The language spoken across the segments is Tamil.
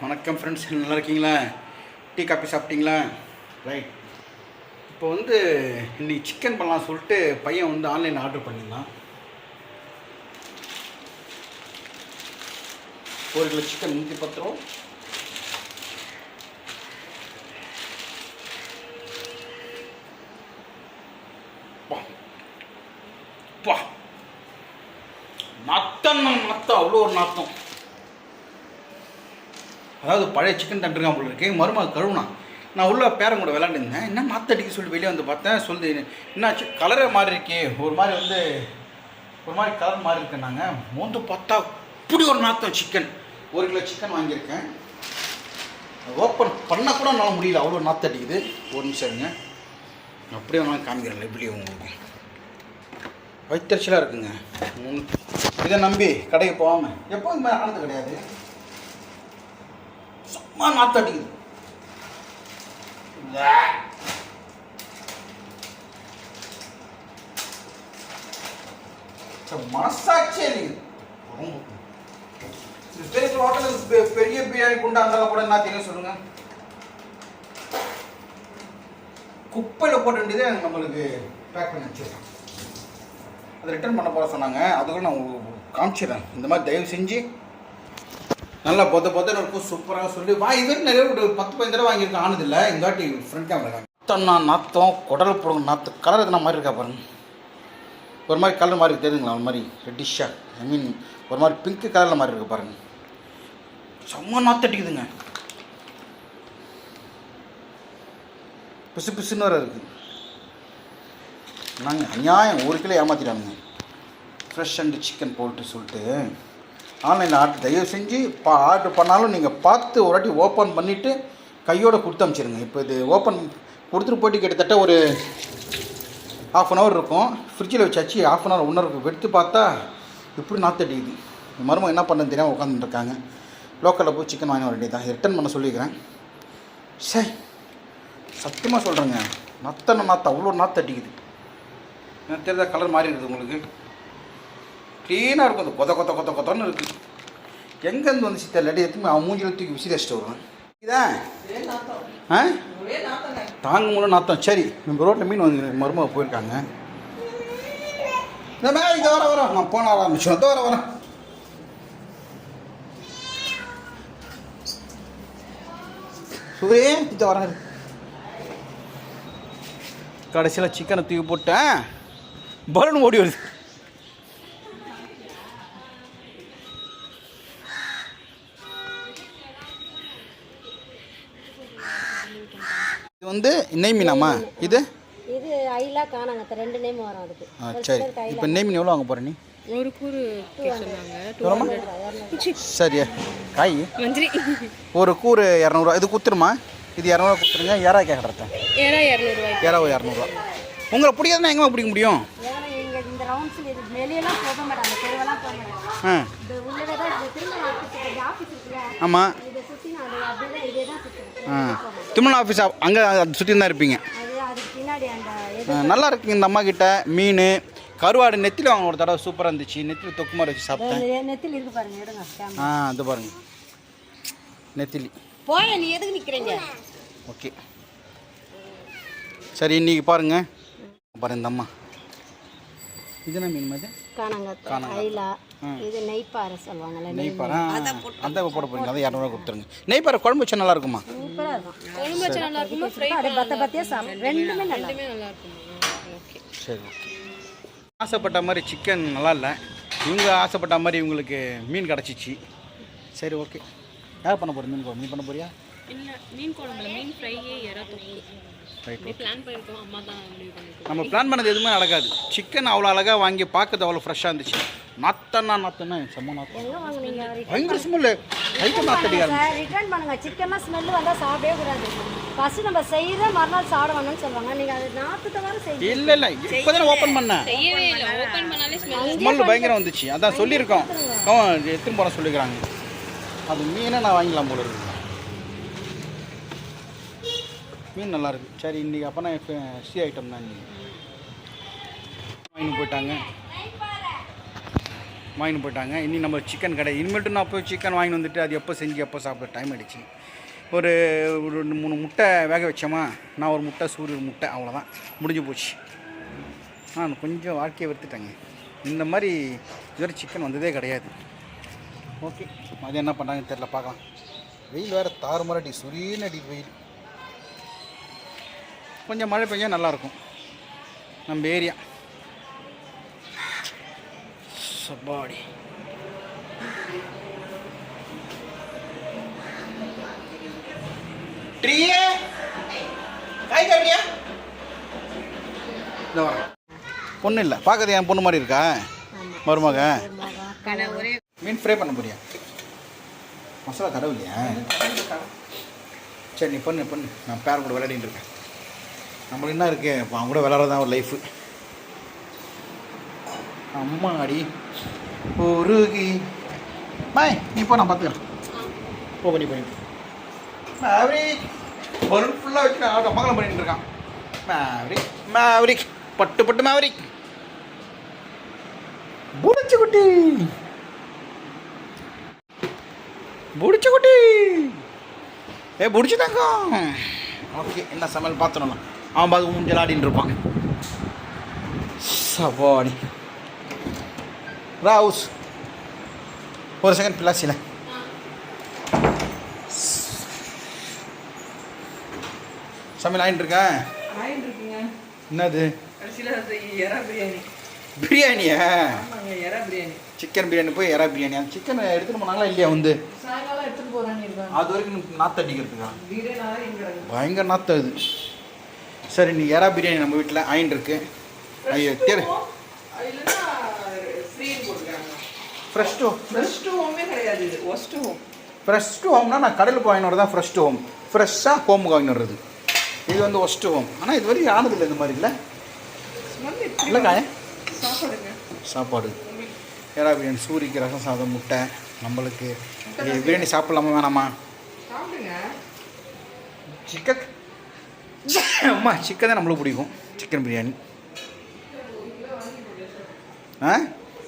வணக்கம் ஃப்ரெண்ட்ஸ் நல்லா இருக்கீங்களா? டீ காஃபி சாப்பிட்டீங்களா? ரைட் இப்போ வந்து இன்னைக்கு சிக்கன் பண்ணலாம் சொல்லிட்டு பையன் வந்து ஆன்லைனில் ஆர்டர் பண்ணியிருந்தான். ஒரு கிலோ சிக்கன் நூற்றி பத்து ரூபா. நாத்தம் நாத்தம் அவ்வளோ ஒரு நாத்தம். அதாவது பழைய சிக்கன் தண்டுருக்கான் போல இருக்கு மருமக கருணா. நான் உள்ள பேரன் கூட விளாண்டுருந்தேன் என்ன நாத்தடிக்க சொல்லி வெளியே வந்து பார்த்தேன். சொல்லுது என்னாச்சு கலரே மாறி இருக்கே. ஒரு மாதிரி வந்து ஒரு மாதிரி கலர் மாறி இருக்குன்னாங்க மோந்து பார்த்தா இப்படி ஒரு நாத்தம் சிக்கன் ஒரு கிலோ சிக்கன் வாங்கியிருக்கேன். ஓப்பன் பண்ண கூட என்னால் முடியல. அவ்வளோ நாத்தடிக்குது. ஒரு நிமிஷம் இருங்க. அப்படியே நான் காமிக்கிறேன் எப்படி உங்களுக்கு. வைத்தறிச்சலாக இருக்குங்க. இதை நம்பி கடைக்கு போகாமல் எப்போ இந்த மாதிரி ஆனது கிடையாது. சும்மா நாத்தடிக்குது மனசாட்சியே. இது பெரிய ஹோட்டலுக்கு பெரிய பிரியாணி குண்டா இருந்தாலும் கூட என்ன தெரியும் சொல்லுங்க குப்பையில் போட்ட வேண்டியதே நம்மளுக்கு பேக் பண்ணி வச்சிருக்கேன் அதை ரிட்டர்ன் பண்ண போக சொன்னாங்க அதுக்குள்ள நான் உங்களுக்கு காமிச்சிடுறேன் இந்த மாதிரி தயவு செஞ்சு நல்லா பொத்த பொத்தன்னு இருக்கும் சூப்பராக சொல்லி வா இது நிறைய ஒரு பத்து பதினஞ்சு தடவை வாங்கியிருக்கேன் ஆனதில்லை எங்காட்டி ஃப்ரண்ட் கேமரா நாத்தம் நான் நாத்தம் குடல் போடுங்க நாத்து கலர் எதுனா மாதிரி இருக்கா பாருங்க. ஒரு மாதிரி கலர் மாதிரி தெரியுதுங்களா? ஒரு மாதிரி ரெட்டிஷாக ஐ மீன் ஒரு மாதிரி பிங்க் கலரில் மாதிரி இருக்கு பாருங்க. செம்ம நாத்தடிக்குதுங்க பிசு பிசுன்னு வர இருக்குது நாங்கள் அநியாயம் ஒரு கிலோ ஏமாத்திட்டானுங்க. ஃப்ரெஷ் அண்ட் சிக்கன் போட்டு சொல்லிட்டு. ஆன்லைனில் ஆர்டர் தயவு செஞ்சு பா ஆர்டர் பண்ணாலும் நீங்கள் பார்த்து ஒரு வாட்டி ஓப்பன் பண்ணிவிட்டு கையோடு கொடுத்து அனுப்பிச்சிருங்க இப்போ இது ஓப்பன் கொடுத்துட்டு போயிட்டு கிட்டத்தட்ட ஒரு ஆஃப் அன் ஹவர் இருக்கும். ஃப்ரிட்ஜில் வச்சாச்சு ஆஃப் அன் ஹவர் ஒன்று இருக்கும் எடுத்து பார்த்தா இப்படி நாத்தடிக்குது என் என்ன பண்ணுறது தெரியாமல் உட்காந்துருக்காங்க லோக்கலில் போய் சிக்கன் வாங்கி வர வேண்டியதான் ரிட்டர்ன் பண்ண சொல்லிக்கிறேன். சே சத்தியமாக சொல்கிறேங்க நத்தனை நாற்று அவ்வளோ நாத்தடிக்குது எனக்கு தெரியாத கலர் மாறி இருக்குது உங்களுக்கு. க்ளீனாக இருக்கும். அந்த கொத கொத்த கொத்த கொத்தன்னு இருக்குது எங்கேருந்து வந்து சித்த இல்லாட்டி எத்துமே அவன் மூஞ்சில தூக்கி விசிறி வச்சுட்டு வருவேன். இதான் ஆ? தாங்க முடியல நாத்தம். சரி நம்ம ரோட்டில் மீன் வந்து மருமக போயிருக்காங்க. இந்த மாதிரி இதை வர வர. நான் போன ஆரம்பிச்சோம் இதோ வர வரேன் சுவே இதை வரேன் கடைசியில் சிக்கனை தூக்கி போட்டேன். பலூன் ஓடி வருது. வந்து நெய் மீனாமா இது? இது ஐலா காணாங்க ரெண்டு நேம் வரும் அதுக்கு. ஆ சரி. இப்போ நெய் மீன் எவ்வளோ வாங்க போகிற நீ? ஒரு கூறு சொன்னாங்க. எவ்வளோமா சரி. காய்? மந்திரி. ஒரு கூறு இரநூறுவா. இது குத்துருமா? இது இரநூறுவா கொடுத்துருங்க யாரா கேட்குறேன் ஏரா இரநூறுவாய்க்கு யாராவது இரநூறுவா. உங்களை பிடிக்காதுன்னா எங்கே பிடிக்க முடியும்? ஆமாம் திருமண ஆஃபீஸ் அங்கே சுற்றி தான் இருப்பீங்க. நல்லா இருக்குங்க இந்த அம்மா கிட்ட. மீன் கருவாடு நெத்தியில் வாங்க ஒரு தடவை சூப்பராக இருந்துச்சு. நெத்தியில் தொக்கு மாதிரி வச்சு சாப்பிட்டேன். நெத்தில் இருக்கு பாருங்க ஆ அது பாருங்க. நெத்திலி. போய நீ எதுக்கு நிக்கிறீங்க? ஓகே. சரி இன்னைக்கு பாருங்க. பாருங்க இந்த அம்மா. இது என்ன மீன் மாதிரி? காணாங்க ஐலா இது நெய்ப்பாறை சொல்லுவாங்கல்ல நெய் நெய்ப்பாறை அந்த போட போறீங்க அதை இரநூறுவா கொடுத்துருங்க. நெய்ப்பாறை குழம்பு வச்சா நல்லா இருக்குமா? குழம்பு வச்சா நல்லா இருக்குமா? ஃப்ரை அப்படியே பத்த பத்தியா சாப்பிடும் ரெண்டுமே நல்லா இருக்கும். நல்லா இருக்குமா? ஓகே சரி ஓகே. ஆசைப்பட்ட மாதிரி சிக்கன் நல்லா இல்லை. இவங்க ஆசைப்பட்ட மாதிரி இவங்களுக்கு மீன் கிடச்சிச்சு. சரி ஓகே. யார் பண்ண போகிற மீன் குழம்பு. நீ பண்ண போறியா? இல்லை மீன் குழம்புல மீன் ஃப்ரையே எறா நம்ம பிளான் பண்ணது எதுவுமே நடக்காது. சிக்கன் அவ்வளோ அழகாக வாங்கி பார்க்கறது அவ்வளோ ஃப்ரெஷ்ஷாக இருந்துச்சு. நாத்தன்னா நாத்தன்னா செம்ம நாத்தம். பயங்கர ஸ்மெல்லு நாத்தடிக்காரு சார் ரிட்டர்ன் பண்ணுங்க சிக்கன்லாம் ஸ்மெல் வந்தால் சாப்பிடவே கூடாது. ஃபர்ஸ்ட் நம்ம செய்த மறுநாள் சாப்பிட வேணும்னு சொல்லுவாங்க நீங்க அது நாற்பது வாரம் செய்யுங்க இல்லை இல்லை. இப்போ தானே ஓப்பன் பண்ணேன் செய்யவே இல்லை. ஓப்பன் பண்ணாலே ஸ்மெல் ஸ்மெல் பயங்கரம் வந்துச்சு. அதான் சொல்லியிருக்கோம். எடுத்துன்னு போகிற சொல்லிக்கிறாங்க. அது மீனை நான் வாங்கிக்கலாம் போல இருக்கு. மீன் நல்லாயிருக்கு. சரி இன்றைக்கி அப்போ நான் சி ஐட்டம் தான் இன்றைக்கி வாங்கி போயிட்டாங்க. வாங்கிட்டு போயிட்டாங்க. இன்றைக்கி நம்ம சிக்கன் கடை. இனிமேட்டு நான் போய் சிக்கன் வாங்கி வந்துட்டு அது எப்போ செஞ்சு எப்போ சாப்பிட டைம் ஆயிடுச்சு. ஒரு ஒரு ரெண்டு மூணு முட்டை வேக வச்சோமா? நான் ஒரு முட்டை சூரிய முட்டை அவ்வளோதான் முடிஞ்சு போச்சு. நான் கொஞ்சம் வாழ்க்கையை வெறுத்துட்டேங்க. இந்த மாதிரி இதுவரை சிக்கன் வந்ததே கிடையாது. ஓகே. அது என்ன பண்ணுறாங்கன்னு தெரில பார்க்கலாம். வெயில் வேறு தாறுமாற அடி சுரீன்னு அடி வெயில். கொஞ்சம் மழை பெஞ்சா நல்லாயிருக்கும். நம்ம ஏரியா. சப்பாடி. ட்ரீயே? காய் காட்டியா பொண்ணு இல்லை. பார்க்கறது என் பொண்ணு மாதிரி இருக்கா? மருமக? ஒரே மீன் ஃப்ரை பண்ண போறியா? மசாலா தடவு இல்லையா சரி நீ பண்ணு பண்ணு. நான் பேர கூட விளையாடிட்டு இருக்கேன். நம்மளுக்கு என்ன இருக்கு? இப்போ அவன் கூட விளையாடுறதான் ஒரு லைஃபு அம்மாடி உருகி பாய் நீ போ நான் பார்த்துக்கிறேன் போ பண்ணி பண்ணி மேவரிக் பலூன் ஃபுல்லாக வச்சு நான் ஆட்டம் மங்களம் பண்ணிட்டு இருக்கான். மேவரிக் மேவரிக் பட்டு பட்டு மேவரிக் புடிச்சு குட்டி புடிச்சு குட்டி ஏ புடிச்சு தங்கம் ஓகே என்ன சமையல் பார்த்துடலாம் அவன் பார்த்து மூஞ்சல் ஆடின்னு இருப்பான் சவாடி ராவுஸ் ஒரு செகண்ட் பிளாசில சமையல் இருக்கேன் ஆயிட்டு இருக்குங்க. என்னது? பிரியாணியா? சிக்கன் பிரியாணி போய் எறா பிரியாணி அந்த சிக்கன் எடுத்துட்டு போனாங்களா இல்லையா வந்து? அது வரைக்கும் நாற்று அடிக்கிறதுக்கா? பயங்கர நாற்று அது. சரி நீ எறா பிரியாணி நம்ம வீட்டில் ஆயின் இருக்கு. ஐயோ போட்டுருக்காங்க ஃப்ரெஷ் டூ ஃப்ரெஷ் டு ஹோமே கிடையாது இது. ஒஸ்ட் ஹோம் ஃப்ரெஷ் டு ஹோம்னா நான் கடையில் போய் வாங்கினது தான் ஃப்ரெஷ் டு ஹோம் ஃப்ரெஷ்ஷாக ஹோமுக்கு வாங்கிட்டு வர்றது இது. வந்து ஒஸ்ட் ஹோம் ஆனால் இது வரைக்கும் ஆனதில்லை இந்த மாதிரி இல்லை. ஸ்மெல் எப்படி இல்லை காய. சாப்பாடுங்க. சாப்பாடு. எறா பிரியாணி சூரிக்கு ரசம் சாதம் முட்டை. நம்மளுக்கு பிரியாணி சாப்பிடலாமா வேணாமா? சிக்கன் அம்மா சிக்கன் தான் நம்மளுக்கு பிடிக்கும். சிக்கன் பிரியாணி ஆ?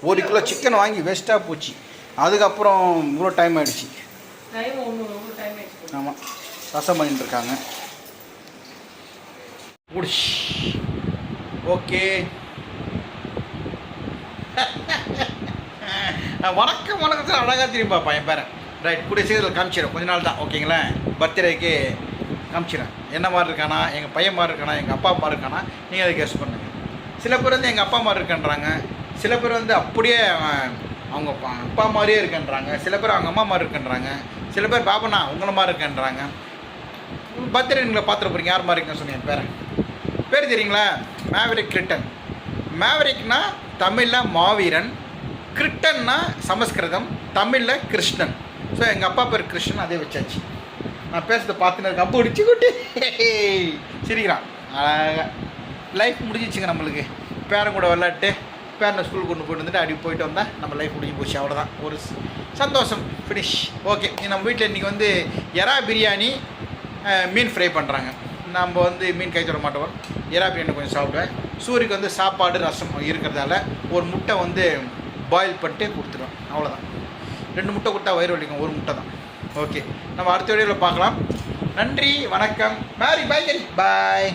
ஒரு கிலோ சிக்கன் வாங்கி வேஸ்ட்டாக போச்சு. அதுக்கப்புறம் இவ்வளோ டைம் ஆயிடுச்சு. ஆமாம் ரசம் பண்ணிட்டு இருக்காங்க. ஓகே. வணக்கம் வணக்கத்தில் அழகாக திரும்பி பையன் பேர ரைட் கூடிய சீக்கிரம் காமிச்சிடும் கொஞ்ச நாள் தான் ஓகேங்களா பர்த்டேக்கு காமிச்சிடுறேன். என்ன மாதிரி இருக்கானா எங்கள் பையன் மாதிரி இருக்கானா எங்கள் அப்பா மாதிரி இருக்கானா நீங்கள் அதை கேஸ் பண்ணுங்கள் சில பேர் வந்து எங்கள் அப்பா மாதிரி இருக்கன்றாங்க. சில பேர் வந்து அப்படியே அவங்க அப்பா மாதிரியே இருக்கன்றாங்க. சில பேர் அவங்க அம்மா மாதிரி இருக்கன்றாங்க. சில பேர் பாபனா உங்களை மாதிரி இருக்கன்றாங்க. பர்த்டே நீங்களை பார்த்துட்டு போகிறீங்க யார் மாதிரி இருக்குன்னு சொன்னீங்க பேரன் பேர். தெரியுங்களா? மேவரிக் கிரிட்டன் மேவரிக்னா தமிழில் மாவீரன். கிரிட்டன்னா சமஸ்கிருதம். தமிழில் கிருஷ்ணன். ஸோ எங்கள் அப்பா பேர் கிருஷ்ணன் அதே வச்சாச்சு. நான் பேசுறத பார்த்துன்னு இருக்கேன். பிடிச்சி குட்டி சிரிக்கிறான். அழகாக லைஃப் முடிஞ்சிச்சுங்க நம்மளுக்கு. பேரன் கூட விளாட்டு பேரனை ஸ்கூல் கொண்டு போயிட்டு வந்துட்டு அப்படி போயிட்டு வந்தால் நம்ம லைஃப் முடிஞ்சு போச்சு. அவ்வளோதான் ஒரு சந்தோஷம். ஃபினிஷ் ஓகே நம்ம வீட்டில் இன்றைக்கி வந்து எறா பிரியாணி மீன் ஃப்ரை பண்ணுறாங்க நம்ம வந்து மீன் கை தொட மாட்டோம். எறா பிரியாணி கொஞ்சம் சாப்பிடுவேன் சூரிக்கு வந்து சாப்பாடு ரசம் இருக்கிறதால ஒரு முட்டை வந்து பாயில் பண்ணிட்டு கொடுத்துருவேன் அவ்வளோதான் ரெண்டு முட்டை கொடுத்தா வயிறு வலிக்கும். ஒரு முட்டை தான். ஓகே நம்ம அடுத்த வீடியோவில் பார்க்கலாம். நன்றி வணக்கம். மேரி பாய் கரி பாய்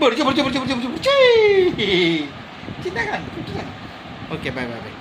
பிடிச்சி பிடிச்சி பிடிச்சி பிடிச்சி பிடிச்சி. சின்ன ஓகே பாய் பாய் பாய்